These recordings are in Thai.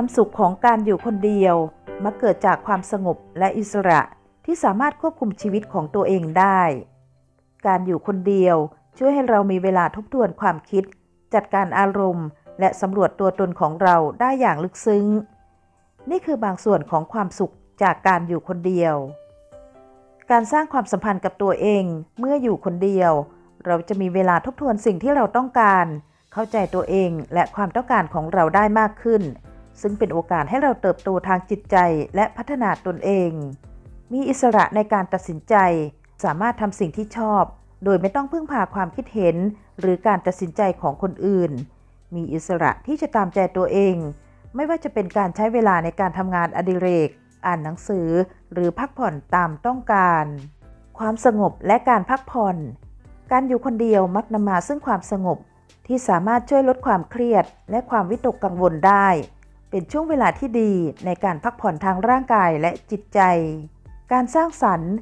ความสุขของการอยู่คนเดียวมักเกิดจากความสงบและอิสระที่สามารถควบคุมชีวิตของตัวเองได้ การอยู่คนเดียวช่วยให้เรามีเวลาทบทวนความคิด จัดการอารมณ์ และสำรวจตัวตนของเราได้อย่างลึกซึ้ง นี่คือบางส่วนของความสุขจากการอยู่คนเดียว การสร้างความสัมพันธ์กับตัวเองเมื่ออยู่คนเดียว เราจะมีเวลาทบทวนสิ่งที่เราต้องการ เข้าใจตัวเองและความต้องการของเราได้มากขึ้น ซึ่งเป็นโอกาสให้เราเติบโตทางจิตใจและพัฒนาตนเอง มีอิสระในการตัดสินใจ สามารถทำสิ่งที่ชอบ โดยไม่ต้องพึ่งพาความคิดเห็น หรือการตัดสินใจของคนอื่น มีอิสระที่จะตามใจตัวเอง ไม่ว่าจะเป็นการใช้เวลาในการทำงานอดิเรก อ่านหนังสือ หรือพักผ่อนตามต้องการ ความสงบและการพักผ่อน การอยู่คนเดียวมักนำมาซึ่งความสงบที่สามารถช่วยลดความเครียดและความวิตกกังวลได้ เป็นช่วงเวลาที่ดีในการพักผ่อนทางร่างกายและจิตใจ การสร้างสรรค์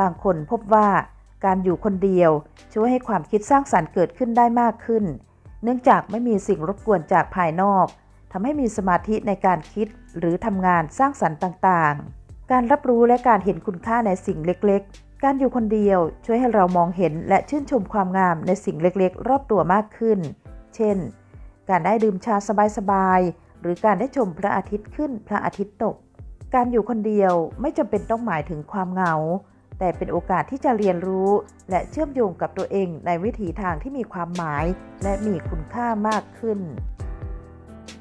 บางคนพบว่าการอยู่คนเดียวช่วยให้ความคิดสร้างสรรค์เกิดขึ้นได้มากขึ้น เนื่องจากไม่มีสิ่งรบกวนจากภายนอกทำให้มีสมาธิในการคิดหรือทำงานสร้างสรรค์ต่างๆ การรับรู้และการเห็นคุณค่าในสิ่งเล็กๆ การอยู่คนเดียวช่วยให้เรามองเห็นและชื่นชมความงามในสิ่งเล็กๆ รอบตัวมากขึ้น เช่น การได้ดื่มชาสบายๆ หรือการได้ชมพระอาทิตย์ขึ้นพระอาทิตย์ตก การอยู่คนเดียวไม่จำเป็นต้องหมายถึงความเหงา แต่เป็นโอกาสที่จะเรียนรู้ และเชื่อมโยงกับตัวเองในวิถีทางที่มีความหมาย และมีคุณค่ามากขึ้น